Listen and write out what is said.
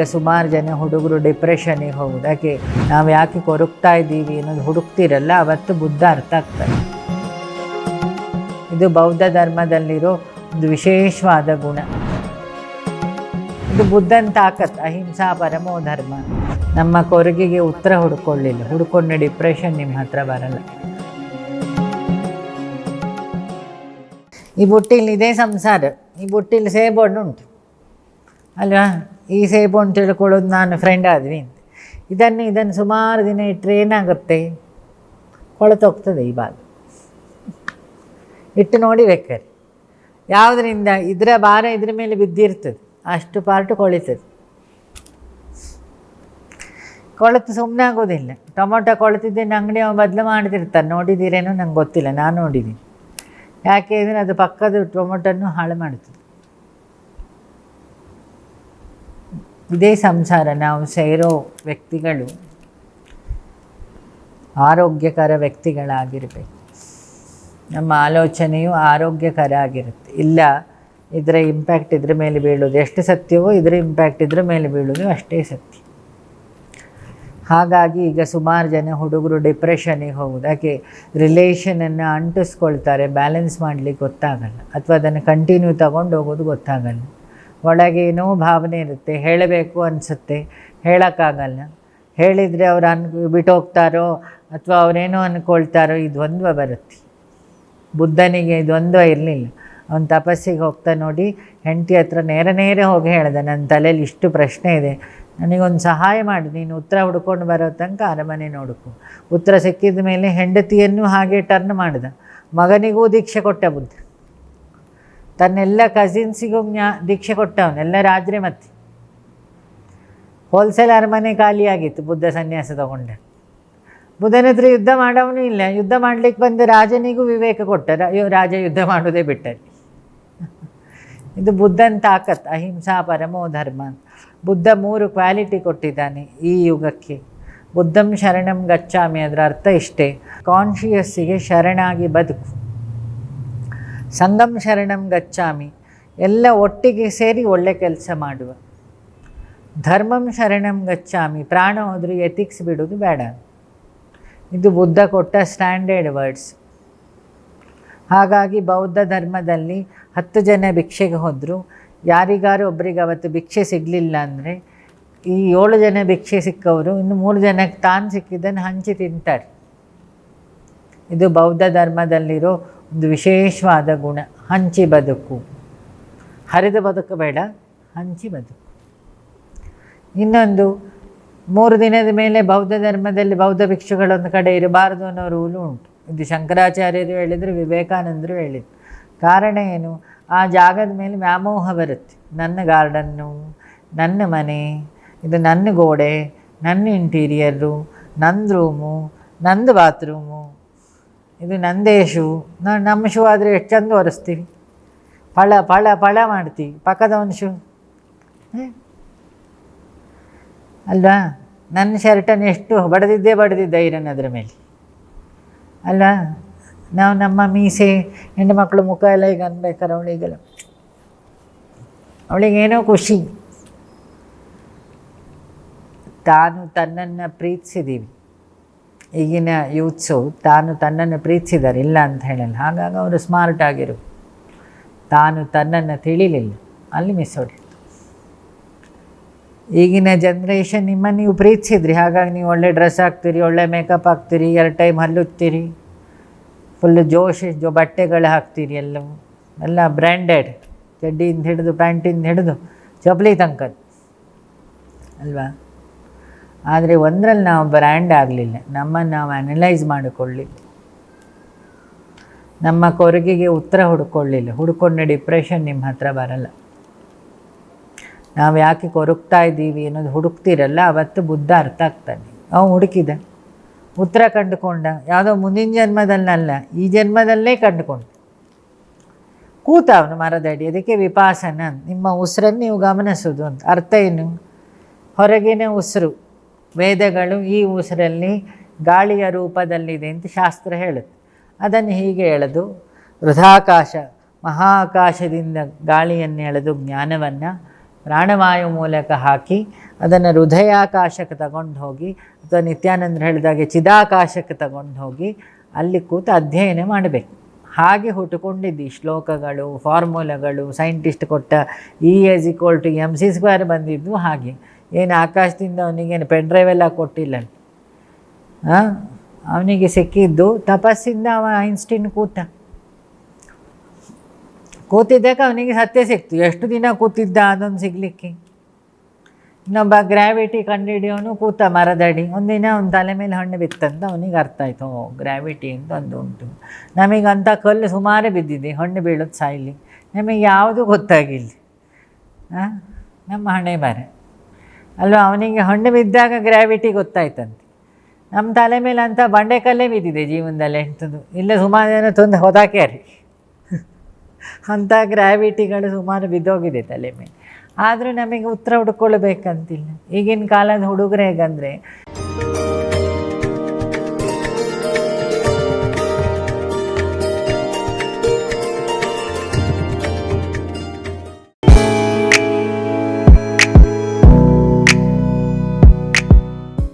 ಈಗ ಸುಮಾರು ಜನ ಹುಡುಗರು ಡಿಪ್ರೆಷನಿಗೆ ಹೋಗುದು. ಯಾಕೆ ನಾವು ಯಾಕೆ ಕೊರಗ್ತಾ ಇದ್ದೀವಿ ಅನ್ನೋದು ಹುಡುಕ್ತಿರಲ್ಲ, ಅವತ್ತು ಬುದ್ಧ ಅರ್ಥ ಆಗ್ತದೆ. ಇದು ಬೌದ್ಧ ಧರ್ಮದಲ್ಲಿರೋ ಒಂದು ವಿಶೇಷವಾದ ಗುಣ. ಇದು ಬುದ್ಧನ ತಾಕತ್, ಅಹಿಂಸಾ ಪರಮೋ ಧರ್ಮ. ನಮ್ಮ ಕೊರಗಿಗೆ ಉತ್ತರ ಹುಡುಕೊಳ್ಳಿಲ್ಲ. ಹುಡ್ಕೊಂಡು ಡಿಪ್ರೆಷನ್ ನಿಮ್ಮ ಹತ್ರ ಬರಲ್ಲ. ಈ ಬುಟ್ಟಿಲಿ ಇದೇ ಸಂಸಾರ. ಈ ಬುಟ್ಟಿಲಿ ಸೇಬಣ್ಣು ಉಂಟು. ಅಲ್ವಾ? ಈ ಸೇಬಣ್ಣು ತಿಳ್ಕೊಳ್ಳೋದು ನಾನು ಫ್ರೆಂಡ್ ಆದ್ವಿ ಅಂತ. ಇದನ್ನು ಇದನ್ನು ಸುಮಾರು ದಿನ ಇಟ್ಟರೆ ಏನಾಗುತ್ತೆ? ಕೊಳತೋಗ್ತದೆ ಈ ಭಾಗ. ಇಟ್ಟು ನೋಡಿ ಬೇಕಾರೆ ಯಾವುದರಿಂದ? ಇದರ ಭಾರ ಇದ್ರ ಮೇಲೆ ಬಿದ್ದಿರ್ತದೆ. ಅಷ್ಟು ಪಾರ್ಟ್ ಕೊಳಿತದೆ. ಕೊಳೆತು ಸುಮ್ಮನೆ ಆಗೋದಿಲ್ಲ ಟೊಮೊಟೊ ಕೊಳೆತಿದ್ದೇನೆ ಅಂಗಡಿ ಅವ ಬದಲು ಮಾಡ್ತಿರ್ತಾರೆ. ನೋಡಿದ್ದೀರೇನೋ ನಂಗೆ ಗೊತ್ತಿಲ್ಲ. ನಾನು ನೋಡಿದ್ದೀನಿ. ಯಾಕೆ ಅಂದರೆ ಅದು ಪಕ್ಕದ ಟೊಮೊಟೊನ್ನು ಹಾಳು ಮಾಡ್ತದೆ ಇದೇ ಸಂಸಾರ ನಾವು ಸೇರೋ ವ್ಯಕ್ತಿಗಳು ಆರೋಗ್ಯಕರ ವ್ಯಕ್ತಿಗಳಾಗಿರಬೇಕು. ನಮ್ಮ ಆಲೋಚನೆಯು ಆರೋಗ್ಯಕರ ಆಗಿರುತ್ತೆ. ಇಲ್ಲ, ಇದರ ಇಂಪ್ಯಾಕ್ಟ್ ಇದ್ರ ಮೇಲೆ ಬೀಳೋದು ಎಷ್ಟು ಸತ್ಯವೋ, ಇದರ ಇಂಪ್ಯಾಕ್ಟ್ ಇದ್ರ ಮೇಲೆ ಬೀಳೋದು ಅಷ್ಟೇ ಸತ್ಯ. ಹಾಗಾಗಿ ಈಗ ಸುಮಾರು ಜನ ಹುಡುಗರು ಡಿಪ್ರೆಷನಿಗೆ ಹೋಗೋದು. ಯಾಕೆ ರಿಲೇಷನನ್ನು ಅಂಟಿಸ್ಕೊಳ್ತಾರೆ ಬ್ಯಾಲೆನ್ಸ್ ಮಾಡಲಿಕ್ಕೆ ಗೊತ್ತಾಗಲ್ಲ. ಅಥವಾ ಅದನ್ನು ಕಂಟಿನ್ಯೂ ತಗೊಂಡು ಹೋಗೋದು ಗೊತ್ತಾಗಲ್ಲ. ಒಳಗೆ ಏನೋ ಭಾವನೆ ಇರುತ್ತೆ, ಹೇಳಬೇಕು ಅನಿಸುತ್ತೆ, ಹೇಳೋಕ್ಕಾಗಲ್ಲ. ಹೇಳಿದರೆ ಅವ್ರು ಅನ್, ಬಿಟ್ಟು ಹೋಗ್ತಾರೋ ಅಥವಾ ಅವರೇನೋ ಅಂದ್ಕೊಳ್ತಾರೋ ಈ ದ್ವಂದ್ವ ಬರುತ್ತೆ. ಬುದ್ಧನಿಗೆ ದ್ವಂದ್ವ ಇರಲಿಲ್ಲ. ಅವನು ತಪಸ್ಸಿಗೆ ಹೋಗ್ತಾ ನೋಡಿ, ಹೆಂಡತಿ ಹತ್ರ ನೇರ ನೇರ ಹೋಗಿ ಹೇಳ್ದೆ ನನ್ನ ತಲೆಯಲ್ಲಿ ಇಷ್ಟು ಪ್ರಶ್ನೆ ಇದೆ, ನನಗೊಂದು ಸಹಾಯ ಮಾಡಿ, ನೀನು ಉತ್ತರ ಹುಡ್ಕೊಂಡು ಬರೋ ತನಕ ಅರಮನೆ ನೋಡಕು. ಉತ್ತರ ಸಿಕ್ಕಿದ ಮೇಲೆ ಹೆಂಡತಿಯನ್ನು ಹಾಗೆ ಟರ್ನ್ ಮಾಡಿದ. ಮಗನಿಗೂ ದೀಕ್ಷೆ ಕೊಟ್ಟ ಬುದ್ಧ. ತನ್ನೆಲ್ಲ ಕಸಿನ್ಸಿಗೂ ಜ್ಞಾ, ದೀಕ್ಷೆ ಕೊಟ್ಟವನು, ಎಲ್ಲ ರಾಜ್ರೆ ಮತ್ತೆ. ಹೋಲ್ಸೇಲ್ ಅರಮನೆ ಖಾಲಿಯಾಗಿತ್ತು ಬುದ್ಧ ಸನ್ಯಾಸ ತಗೊಂಡ. ಬುದ್ಧನ ಹತ್ರ ಯುದ್ಧ ಮಾಡೋವನು ಇಲ್ಲ, ಯುದ್ಧ ಮಾಡ್ಲಿಕ್ಕೆ ಬಂದು ರಾಜನಿಗೂ ವಿವೇಕ ಕೊಟ್ಟರ ಅಯ್ಯೋ, ರಾಜ ಯುದ್ಧ ಮಾಡೋದೇ ಬಿಟ್ಟರೆ. ಇದು ಬುದ್ಧನ ತಾಕತ್, ಅಹಿಂಸಾ ಪರಮೋ ಧರ್ಮ ಬುದ್ಧ ಮೂರು ಕ್ವಾಲಿಟಿ ಕೊಟ್ಟಿದ್ದಾನೆ ಈ ಯುಗಕ್ಕೆ. ಬುದ್ಧಂ ಶರಣಂ ಗಚ್ಚಾಮಿ ಅದರ ಅರ್ಥ ಇಷ್ಟೇ. ಕಾನ್ಷಿಯಸ್ಸಿಗೆ ಶರಣಾಗಿ ಬದುಕು. ಸಂಗಮ್ ಶರಣಂ ಗಚ್ಚಾಮಿ. ಎಲ್ಲ ಒಟ್ಟಿಗೆ ಸೇರಿ ಒಳ್ಳೆ ಕೆಲಸ ಮಾಡುವ. ಧರ್ಮಂ ಶರಣಂ ಗಚ್ಚಾಮಿ. ಪ್ರಾಣ ಹೋದ್ರೆ ಎಥಿಕ್ಸ್ ಬಿಡೋದು ಬೇಡ. ಇದು ಬುದ್ಧ ಕೊಟ್ಟ ಸ್ಟ್ಯಾಂಡರ್ಡ್ ವರ್ಡ್ಸ್. ಹಾಗಾಗಿ ಬೌದ್ಧ ಧರ್ಮದಲ್ಲಿ ಹತ್ತು ಜನ ಭಿಕ್ಷೆಗೆ ಹೋದರು. ಯಾರಿಗಾರು ಒಬ್ರಿಗೆ ಅವತ್ತು ಭಿಕ್ಷೆ ಸಿಗಲಿಲ್ಲ ಅಂದರೆ ಈ ಏಳು ಜನ ಭಿಕ್ಷೆ ಸಿಕ್ಕವರು, ಇನ್ನು ಮೂರು ಜನಕ್ಕೆ ತಾನು ಸಿಕ್ಕಿದ್ದನ್ನು ಹಂಚಿ ತಿಂತಾರೆ. ಇದು ಬೌದ್ಧ ಧರ್ಮದಲ್ಲಿರೋ ಒಂದು ವಿಶೇಷವಾದ ಗುಣ, ಹಂಚಿ ಬದುಕು. ಹರಿದು ಬದುಕಬೇಡ ಹಂಚಿ ಬದುಕು. ಇನ್ನೊಂದು, ಮೂರು ದಿನದ ಮೇಲೆ ಬೌದ್ಧ ಧರ್ಮದಲ್ಲಿ ಬೌದ್ಧ ಭಿಕ್ಷುಗಳೊಂದು ಕಡೆ ಇರಬಾರದು ಅನ್ನೋ ರೂಲು ಉಂಟು. ಇದು ಶಂಕರಾಚಾರ್ಯರು ಹೇಳಿದರು, ವಿವೇಕಾನಂದರು ಹೇಳಿದರು. ಕಾರಣ ಏನು? ಆ ಜಾಗದ ಮೇಲೆ ವ್ಯಾಮೋಹ ಬರುತ್ತೆ. ನನ್ನ ಗಾರ್ಡನ್ನು, ನನ್ನ ಮನೆ, ಇದು ನನ್ನ ಗೋಡೆ, ನನ್ನ ಇಂಟೀರಿಯರು, ನಂದು ರೂಮು, ನಂದು ಬಾತ್ರೂಮು ಇದು ನಂದೇ ಶೂ. ನಾನು ನಮ್ಮ ಶೂ ಆದರೆ ಎಷ್ಟು ಚಂದ ಒರೆಸ್ತೀವಿ. ಫಳ ಫಳ ಫಳ ಮಾಡ್ತೀವಿ. ಪಕ್ಕದವನ ಶೂ. ಹೇ? ಅಲ್ವಾ? ನನ್ನ ಶರ್ಟನ್ನು ಎಷ್ಟು ಬಡದಿದ್ದೇ ಬಡದಿದ್ದ ಐರನ್ ಅದರ ಮೇಲೆ. ಅಲ್ಲ ನಾವು ನಮ್ಮ ಮೀಸೆ ಹೆಣ್ಣು ಮಕ್ಕಳು ಮುಖ ಎಲ್ಲ ಈಗ ಅನ್ಬೇಕಾರೆ ಅವಳಿಗೆಲ್ಲ. ಅವಳಿಗೇನೋ ಖುಷಿ. ತಾನು ತನ್ನನ್ನು ಪ್ರೀತಿಸಿದ್ದೀವಿ ಈಗಿನ ಯೂತ್ಸು ತಾನು ತನ್ನನ್ನು ಪ್ರೀತಿಸಿದ್ದಾರೆ ಇಲ್ಲ ಅಂತ ಹೇಳಲ್ಲ. ಹಾಗಾಗಿ ಅವರು ಸ್ಮಾರ್ಟ್ ಆಗಿರು. ತಾನು ತನ್ನನ್ನು ತಿಳಿಲಿಲ್ಲ. ಅಲ್ಲಿ ಮಿಸ್ ಹೊಡಿತು ಈಗಿನ ಜನ್ರೇಷನ್ ನಿಮ್ಮನ್ನು ನೀವು ಪ್ರೀತಿಸಿದ್ರಿ. ಹಾಗಾಗಿ ನೀವು ಒಳ್ಳೆ ಡ್ರೆಸ್ ಹಾಕ್ತೀರಿ, ಒಳ್ಳೆ ಮೇಕಪ್ ಹಾಕ್ತೀರಿ, ಎರಡು ಟೈಮ್ ಹಲ್ಲುತ್ತೀರಿ ಫುಲ್ಲು ಜೋಶ್, ಜೋ ಬಟ್ಟೆಗಳು ಹಾಕ್ತೀರಿ ಎಲ್ಲವೂ. ಎಲ್ಲ ಬ್ರ್ಯಾಂಡೆಡ್ ಚಡ್ಡಿಯಿಂದ ಹಿಡಿದು, ಪ್ಯಾಂಟಿಂದ ಹಿಡಿದು, ಚಪ್ಪಲಿ ತಂಕದ್ದು ಅಲ್ವಾ? ಆದರೆ ಒಂದರಲ್ಲಿ ನಾವು ಬ್ರ್ಯಾಂಡ್ ಆಗಲಿಲ್ಲ. ನಮ್ಮನ್ನು ನಾವು ಅನಲೈಸ್ ಮಾಡಿಕೊಳ್ಳಿಲ್ಲ. ನಮ್ಮ ಕೊರಗಿಗೆ ಉತ್ತರ ಹುಡ್ಕೊಳ್ಳಿಲ್ಲ. ಹುಡ್ಕೊಂಡ ಡಿಪ್ರೆಷನ್ ನಿಮ್ಮ ಹತ್ರ ಬರಲ್ಲ. ನಾವು ಯಾಕೆ ಕೊರಗ್ತಾ ಇದ್ದೀವಿ ಅನ್ನೋದು ಹುಡುಕ್ತಿರಲ್ಲ, ಅವತ್ತು ಬುದ್ಧ ಅರ್ಥ ಆಗ್ತಾನೆ. ಅವನು ಹುಡುಕಿದ. ಉತ್ತರ ಕಂಡುಕೊಂಡ. ಯಾವುದೋ ಮುಂದಿನ ಜನ್ಮದಲ್ಲಲ್ಲ ಈ ಜನ್ಮದಲ್ಲೇ ಕಂಡುಕೊಂಡ. ಕೂತ ಅವನು ಮರದಡಿ ಅದಕ್ಕೆ ವಿಪಾಸನ, ನಿಮ್ಮ ಉಸಿರನ್ನು ನೀವು ಗಮನಿಸೋದು ಅಂತ. ಅರ್ಥ ಏನು? ಹೊರಗಿನ ಉಸಿರು. ವೇದಗಳು ಈ ಉಸಿರಲ್ಲಿ ಗಾಳಿಯ ರೂಪದಲ್ಲಿದೆ ಅಂತ ಶಾಸ್ತ್ರ ಹೇಳುತ್ತೆ. ಅದನ್ನು ಹೀಗೆ ಎಳೆದು ವೃಧಾಕಾಶ ಮಹಾಕಾಶದಿಂದ ಗಾಳಿಯನ್ನು ಎಳೆದು ಜ್ಞಾನವನ್ನು ಪ್ರಾಣವಾಯು ಮೂಲಕ ಹಾಕಿ ಅದನ್ನು ಹೃದಯಾಕಾಶಕ್ಕೆ ತಗೊಂಡು ಹೋಗಿ, ಅಥವಾ ನಿತ್ಯಾನಂದ್ರ ಹೇಳಿದಾಗೆ ಚಿದಾಕಾಶಕ್ಕೆ ತಗೊಂಡು ಹೋಗಿ ಅಲ್ಲಿ ಕೂತು ಅಧ್ಯಯನ ಮಾಡಬೇಕು. ಹಾಗೆ ಹುಟ್ಟುಕೊಂಡಿದ್ದು ಈ ಶ್ಲೋಕಗಳು, ಫಾರ್ಮುಲಾಗಳು, ಸೈಂಟಿಸ್ಟ್ ಕೊಟ್ಟ E is equal to M C square ಬಂದಿದ್ದು ಹಾಗೆ. ಏನು ಆಕಾಶದಿಂದ ಅವನಿಗೇನು ಪೆನ್ ಡ್ರೈವ್ ಎಲ್ಲ ಕೊಟ್ಟಿಲ್ಲ ಹಾಂ ಅವನಿಗೆ ಸಿಕ್ಕಿದ್ದು ತಪಸ್ಸಿಂದ ಅವ ಐನ್ಸ್ಟೀನ್ ಕೂತ. ಕೂತಿದ್ದಕ್ಕೆ ಅವನಿಗೆ ಸತ್ಯ ಸಿಕ್ತು. ಎಷ್ಟು ದಿನ ಕೂತಿದ್ದ ಅದೊಂದು ಸಿಗಲಿಕ್ಕೆ? ಇನ್ನೊಬ್ಬ ಗ್ರಾವಿಟಿ ಕಂಡುಹಿಡಿಯೋನು ಕೂತ ಮರದಡಿ. ಒಂದಿನ ಒಂದು ತಲೆ ಮೇಲೆ ಹಣ್ಣು ಬಿತ್ತಂತ ಅವನಿಗೆ ಅರ್ಥ ಆಯಿತು, ಓ ಗ್ರಾವಿಟಿ ಅಂತ ಒಂದು ಉಂಟು. ನಮಗಂಥ ಕಲ್ಲು ಸುಮಾರು ಬಿದ್ದಿದೆ, ಹಣ್ಣು ಬೀಳೋದು ಸಾಯ್ಲಿ. ನಮಗೆ ಯಾವುದು ಗೊತ್ತಾಗಿಲ್ಲ. ಹಾಂ ನಮ್ಮ ಹಣೆ ಬರೆ ಅಲ್ವಾ? ಅವನಿಗೆ ಹಣ್ಣು ಬಿದ್ದಾಗ ಗ್ರಾವಿಟಿ ಗೊತ್ತಾಯ್ತಂತೆ. ನಮ್ಮ ತಲೆ ಮೇಲೆ ಅಂತ ಬಂಡೆಕಲ್ಲೇ ಬಿದ್ದಿದೆ ಜೀವನದಲ್ಲಿ ಎಂಥದ್ದು. ಇಲ್ಲ ಸುಮಾರು ಜನ ತಂದು ಹೊದಾಕ್ಯಾರಿ. ಅಂಥ ಗ್ರಾವಿಟಿಗಳು ಸುಮಾರು ಬಿದ್ದೋಗಿದೆ ತಲೆ ಮೇಲೆ. ಆದರೂ ನಮಗೆ ಉತ್ತರ ಹುಡ್ಕೊಳ್ಬೇಕಂತಿಲ್ಲ. ಈಗಿನ ಕಾಲದ ಹುಡುಗರು ಹೇಗಂದರೆ